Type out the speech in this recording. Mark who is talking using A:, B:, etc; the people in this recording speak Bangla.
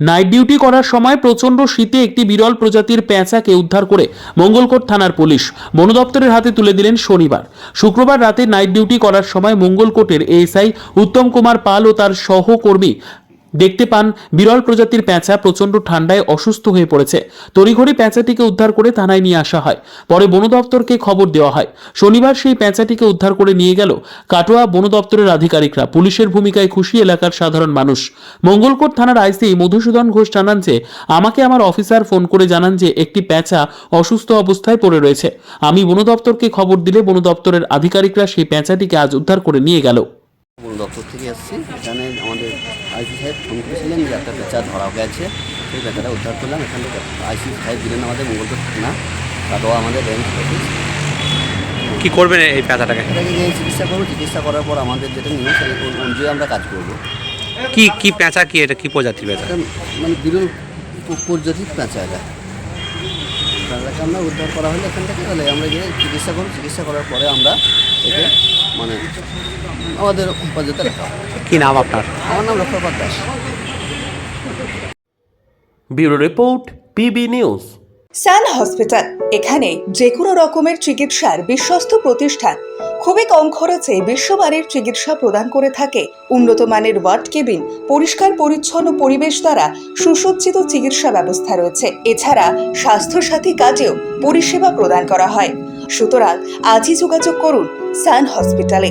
A: নাইট ডিউটি করার সময় প্রচণ্ড শীতে একটি বিরল প্রজাতির প্যাঁচাকে উদ্ধার করে মঙ্গলকোট থানার পুলিশ। বন দপ্তরের হাতে তুলে দিলেন শনিবার। শুক্রবার রাতে নাইট ডিউটি করার সময় মঙ্গলকোটের এএসআই উত্তম কুমার পাল ও তার সহকর্মী দেখতে পান, বিরল প্রজাতির পেঁচা প্রচণ্ড ঠান্ডায় অসুস্থ হয়ে পড়েছে। তড়িঘড়ি পেঁচাটিকে উদ্ধার করে থানায় নিয়ে আসা হয়। পরে বন দপ্তরকে খবর দেওয়া হয়। শনিবার সেই পেঁচাটিকে উদ্ধার করে নিয়ে গেল কাটোয়া বন দপ্তরের আধিকারিকরা। পুলিশের ভূমিকায় খুশি এলাকার সাধারণ মানুষ। মঙ্গলকোট থানার আইসি মধুসূদন ঘোষ জানান যে, আমাকে আমার অফিসার ফোন করে জানান যে, একটি পেঁচা অসুস্থ অবস্থায় পড়ে রয়েছে। আমি বন দপ্তরকে খবর দিলে বন দপ্তরের আধিকারিকরা সেই পেঁচাটিকে আজ উদ্ধার করে নিয়ে গেল।
B: বন দপ্তর থেকে এসেছি। এখানে আমাদের আইসি সাহেব ফোন করেছিলেন যে একটা পেঁচা ধরা গেছে। সেই পেঁচাটা উদ্ধার করলাম। এখান থেকে আইসি সাহেব দিলেন আমাদের মঙ্গলপুর থানা। কাটোয়া আমাদের রেঞ্জ অফিস।
C: কি করবেন এই পেঁচাটাকে?
B: এটাকে নিয়ে চিকিৎসা করব? চিকিৎসা করার পর আমাদের যেটা নিয়ম সেই অনু- অনুযায়ী আমরা কাজ করব।
C: কি কি পেঁচা কি এটা কি প্রজাতির পেঁচা?
B: মানে বিরল প্রজাতির পেঁচা এটা। পেঁচাকে আমরা উদ্ধার করা হলে এখান থেকে তাহলে আমরা গিয়ে চিকিৎসা করব। চিকিৎসা করার পরে আমরা একে মানে আমাদের রাখা।
C: কি নাম আপনার?
B: আমার নাম Lakshyapat Das.
A: Bureau report PB News.
D: Sun Hospital এখানে যে কোনো রকমের চিকিৎসার বিশ্বস্ত প্রতিষ্ঠান। খুবই কম খরচে বিশ্বমানের চিকিৎসা প্রদান করে থাকে। উন্নত মানের ওয়ার্ড কেবিন পরিষ্কার পরিচ্ছন্ন পরিবেশ দ্বারা সুসজ্জিত চিকিৎসা ব্যবস্থা রয়েছে। এছাড়া স্বাস্থ্যসাথী কাজেও পরিষেবা প্রদান করা হয়। সুতরাং আজই যোগাযোগ করুন সান হসপিটালে।